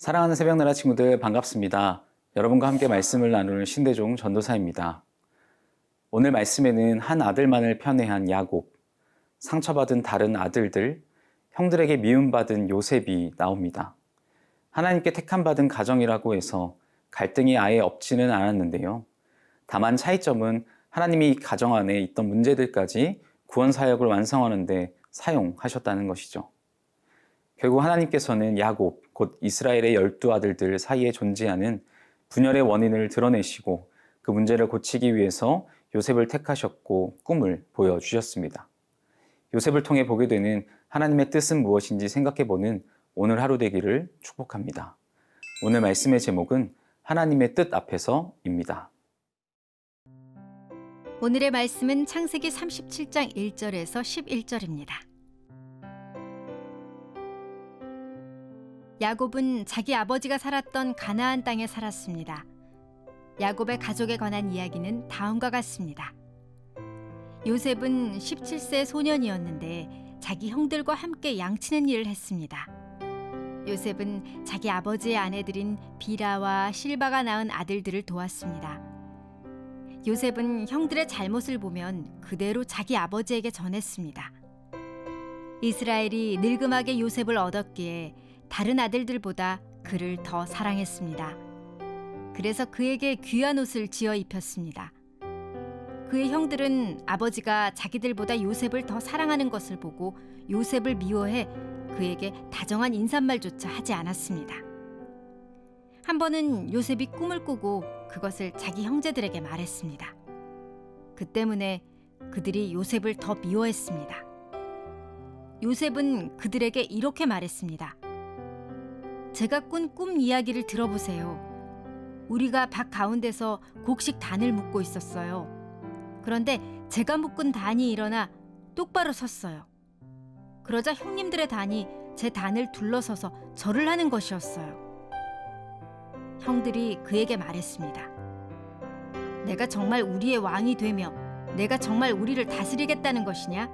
사랑하는 새벽 나라 친구들 반갑습니다. 여러분과 함께 말씀을 나누는 신대종 전도사입니다. 오늘 말씀에는 한 아들만을 편애한 야곱, 상처받은 다른 아들들, 형들에게 미움받은 요셉이 나옵니다. 하나님께 택함받은 가정이라고 해서 갈등이 아예 없지는 않았는데요. 다만 차이점은 하나님이 이 가정 안에 있던 문제들까지 구원 사역을 완성하는데 사용하셨다는 것이죠. 결국 하나님께서는 야곱, 곧 이스라엘의 열두 아들들 사이에 존재하는 분열의 원인을 드러내시고 그 문제를 고치기 위해서 요셉을 택하셨고 꿈을 보여주셨습니다. 요셉을 통해 보게 되는 하나님의 뜻은 무엇인지 생각해보는 오늘 하루 되기를 축복합니다. 오늘 말씀의 제목은 하나님의 뜻 앞에서입니다. 오늘의 말씀은 창세기 37장 1절에서 11절입니다. 야곱은 자기 아버지가 살았던 가나안 땅에 살았습니다. 야곱의 가족에 관한 이야기는 다음과 같습니다. 요셉은 17세 소년이었는데 자기 형들과 함께 양치는 일을 했습니다. 요셉은 자기 아버지의 아내들인 비라와 실바가 낳은 아들들을 도왔습니다. 요셉은 형들의 잘못을 보면 그대로 자기 아버지에게 전했습니다. 이스라엘이 늙음하게 요셉을 얻었기에 다른 아들들보다 그를 더 사랑했습니다. 그래서 그에게 귀한 옷을 지어 입혔습니다. 그의 형들은 아버지가 자기들보다 요셉을 더 사랑하는 것을 보고 요셉을 미워해 그에게 다정한 인사말조차 하지 않았습니다. 한 번은 요셉이 꿈을 꾸고 그것을 자기 형제들에게 말했습니다. 그 때문에 그들이 요셉을 더 미워했습니다. 요셉은 그들에게 이렇게 말했습니다. 제가 꾼 꿈 이야기를 들어보세요. 우리가 밭 가운데서 곡식 단을 묶고 있었어요. 그런데 제가 묶은 단이 일어나 똑바로 섰어요. 그러자 형님들의 단이 제 단을 둘러서서 절을 하는 것이었어요. 형들이 그에게 말했습니다. 내가 정말 우리의 왕이 되며 내가 정말 우리를 다스리겠다는 것이냐?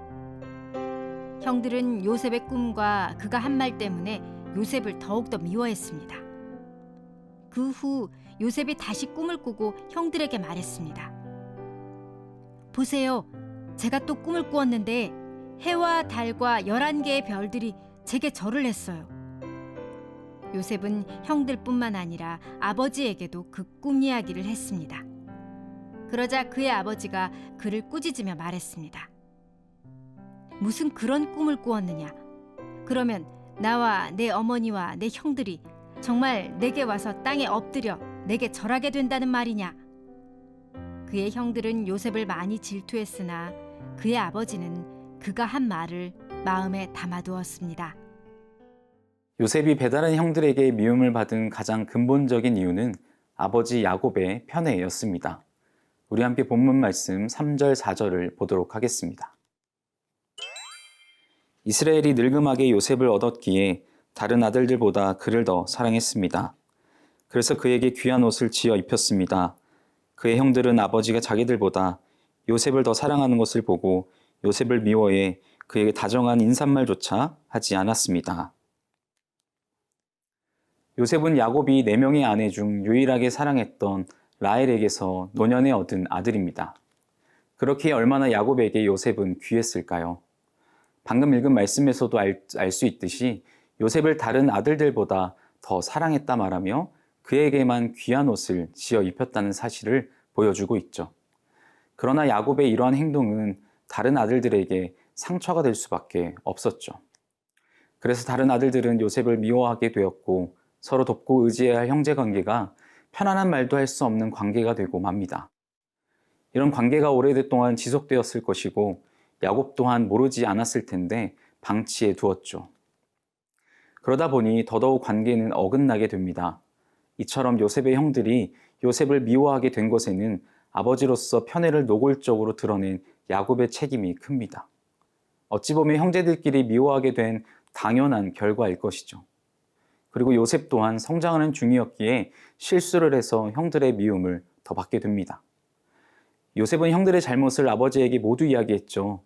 형들은 요셉의 꿈과 그가 한 말 때문에 요셉을 더욱더 미워했습니다. 그 후 요셉이 다시 꿈을 꾸고 형들에게 말했습니다. 보세요. 제가 또 꿈을 꾸었는데 해와 달과 열한 개의 별들이 제게 절을 했어요. 요셉은 형들뿐만 아니라 아버지에게도 그 꿈 이야기를 했습니다. 그러자 그의 아버지가 그를 꾸짖으며 말했습니다. 무슨 그런 꿈을 꾸었느냐? 그러면 나와 내 어머니와 내 형들이 정말 내게 와서 땅에 엎드려 내게 절하게 된다는 말이냐? 그의 형들은 요셉을 많이 질투했으나 그의 아버지는 그가 한 말을 마음에 담아두었습니다. 요셉이 배다른 형들에게 미움을 받은 가장 근본적인 이유는 아버지 야곱의 편애였습니다. 우리 함께 본문 말씀 3절, 4절을 보도록 하겠습니다. 이스라엘이 늙음하게 요셉을 얻었기에 다른 아들들보다 그를 더 사랑했습니다. 그래서 그에게 귀한 옷을 지어 입혔습니다. 그의 형들은 아버지가 자기들보다 요셉을 더 사랑하는 것을 보고 요셉을 미워해 그에게 다정한 인사말조차 하지 않았습니다. 요셉은 야곱이 네 명의 아내 중 유일하게 사랑했던 라헬에게서 노년에 얻은 아들입니다. 그렇게 얼마나 야곱에게 요셉은 귀했을까요? 방금 읽은 말씀에서도 알수 있듯이 요셉을 다른 아들들보다 더 사랑했다 말하며 그에게만 귀한 옷을 지어 입혔다는 사실을 보여주고 있죠. 그러나 야곱의 이러한 행동은 다른 아들들에게 상처가 될 수밖에 없었죠. 그래서 다른 아들들은 요셉을 미워하게 되었고 서로 돕고 의지해야 할 형제 관계가 편안한 말도 할 수 없는 관계가 되고 맙니다. 이런 관계가 오래동안 지속되었을 것이고 야곱 또한 모르지 않았을 텐데 방치해 두었죠. 그러다 보니 더더욱 관계는 어긋나게 됩니다. 이처럼 요셉의 형들이 요셉을 미워하게 된 것에는 아버지로서 편애를 노골적으로 드러낸 야곱의 책임이 큽니다. 어찌 보면 형제들끼리 미워하게 된 당연한 결과일 것이죠. 그리고 요셉 또한 성장하는 중이었기에 실수를 해서 형들의 미움을 더 받게 됩니다. 요셉은 형들의 잘못을 아버지에게 모두 이야기했죠.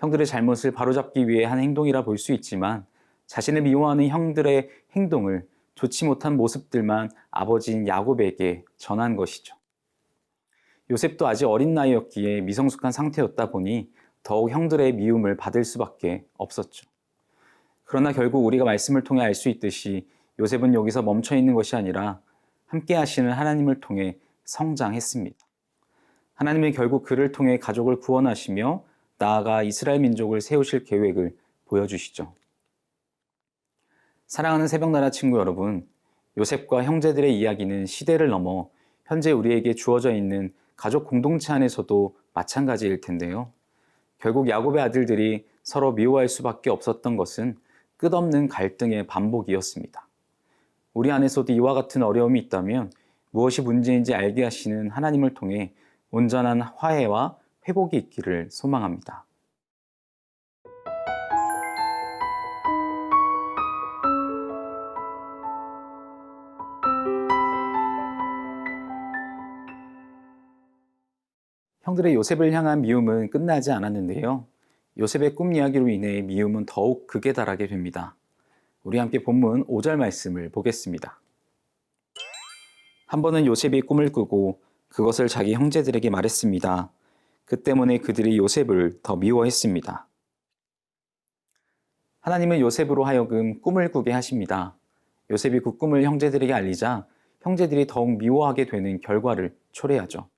형들의 잘못을 바로잡기 위해 한 행동이라 볼 수 있지만 자신을 미워하는 형들의 행동을 좋지 못한 모습들만 아버지인 야곱에게 전한 것이죠. 요셉도 아직 어린 나이였기에 미성숙한 상태였다 보니 더욱 형들의 미움을 받을 수밖에 없었죠. 그러나 결국 우리가 말씀을 통해 알 수 있듯이 요셉은 여기서 멈춰 있는 것이 아니라 함께 하시는 하나님을 통해 성장했습니다. 하나님은 결국 그를 통해 가족을 구원하시며 나아가 이스라엘 민족을 세우실 계획을 보여주시죠. 사랑하는 새벽나라 친구 여러분, 요셉과 형제들의 이야기는 시대를 넘어 현재 우리에게 주어져 있는 가족 공동체 안에서도 마찬가지일 텐데요. 결국 야곱의 아들들이 서로 미워할 수밖에 없었던 것은 끝없는 갈등의 반복이었습니다. 우리 안에서도 이와 같은 어려움이 있다면 무엇이 문제인지 알게 하시는 하나님을 통해 온전한 화해와 회복이 있기를 소망합니다. 형들의 요셉을 향한 미움은 끝나지 않았는데요. 요셉의 꿈 이야기로 인해 미움은 더욱 극에 달하게 됩니다. 우리 함께 본문 5절 말씀을 보겠습니다. 한 번은 요셉이 꿈을 꾸고 그것을 자기 형제들에게 말했습니다. 그 때문에 그들이 요셉을 더 미워했습니다. 하나님은 요셉으로 하여금 꿈을 꾸게 하십니다. 요셉이 그 꿈을 형제들에게 알리자 형제들이 더욱 미워하게 되는 결과를 초래하죠.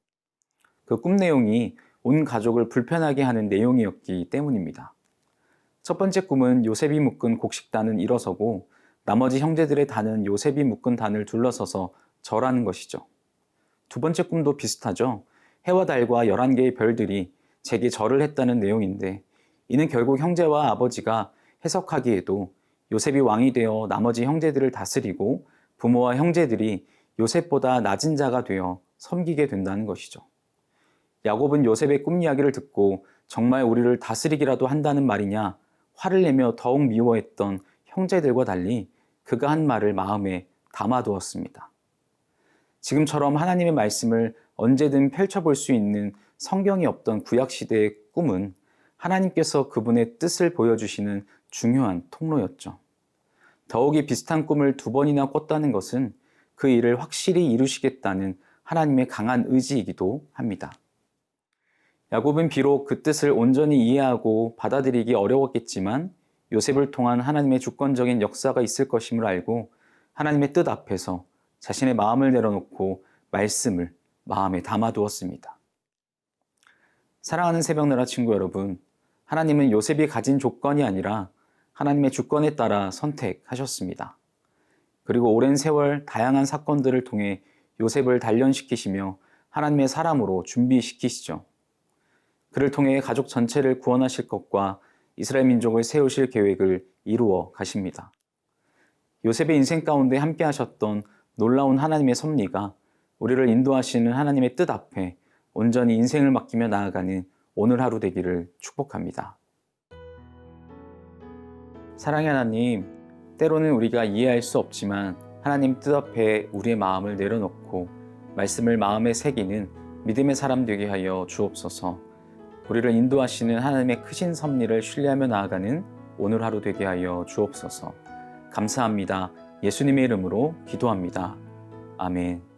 그 꿈 내용이 온 가족을 불편하게 하는 내용이었기 때문입니다. 첫 번째 꿈은 요셉이 묶은 곡식단은 일어서고 나머지 형제들의 단은 요셉이 묶은 단을 둘러서서 절하는 것이죠. 두 번째 꿈도 비슷하죠. 해와 달과 11개의 별들이 제게 절을 했다는 내용인데 이는 결국 형제와 아버지가 해석하기에도 요셉이 왕이 되어 나머지 형제들을 다스리고 부모와 형제들이 요셉보다 낮은 자가 되어 섬기게 된다는 것이죠. 야곱은 요셉의 꿈 이야기를 듣고 정말 우리를 다스리기라도 한다는 말이냐 화를 내며 더욱 미워했던 형제들과 달리 그가 한 말을 마음에 담아두었습니다. 지금처럼 하나님의 말씀을 언제든 펼쳐볼 수 있는 성경이 없던 구약시대의 꿈은 하나님께서 그분의 뜻을 보여주시는 중요한 통로였죠. 더욱이 비슷한 꿈을 두 번이나 꿨다는 것은 그 일을 확실히 이루시겠다는 하나님의 강한 의지이기도 합니다. 야곱은 비록 그 뜻을 온전히 이해하고 받아들이기 어려웠겠지만 요셉을 통한 하나님의 주권적인 역사가 있을 것임을 알고 하나님의 뜻 앞에서 자신의 마음을 내려놓고 말씀을 마음에 담아두었습니다. 사랑하는 새벽 나라 친구 여러분, 하나님은 요셉이 가진 조건이 아니라 하나님의 주권에 따라 선택하셨습니다. 그리고 오랜 세월 다양한 사건들을 통해 요셉을 단련시키시며 하나님의 사람으로 준비시키시죠. 그를 통해 가족 전체를 구원하실 것과 이스라엘 민족을 세우실 계획을 이루어 가십니다. 요셉의 인생 가운데 함께 하셨던 놀라운 하나님의 섭리가 우리를 인도하시는 하나님의 뜻 앞에 온전히 인생을 맡기며 나아가는 오늘 하루 되기를 축복합니다. 사랑의 하나님, 때로는 우리가 이해할 수 없지만 하나님 뜻 앞에 우리의 마음을 내려놓고 말씀을 마음에 새기는 믿음의 사람 되게 하여 주옵소서. 우리를 인도하시는 하나님의 크신 섭리를 신뢰하며 나아가는 오늘 하루 되게 하여 주옵소서. 감사합니다. 예수님의 이름으로 기도합니다. 아멘.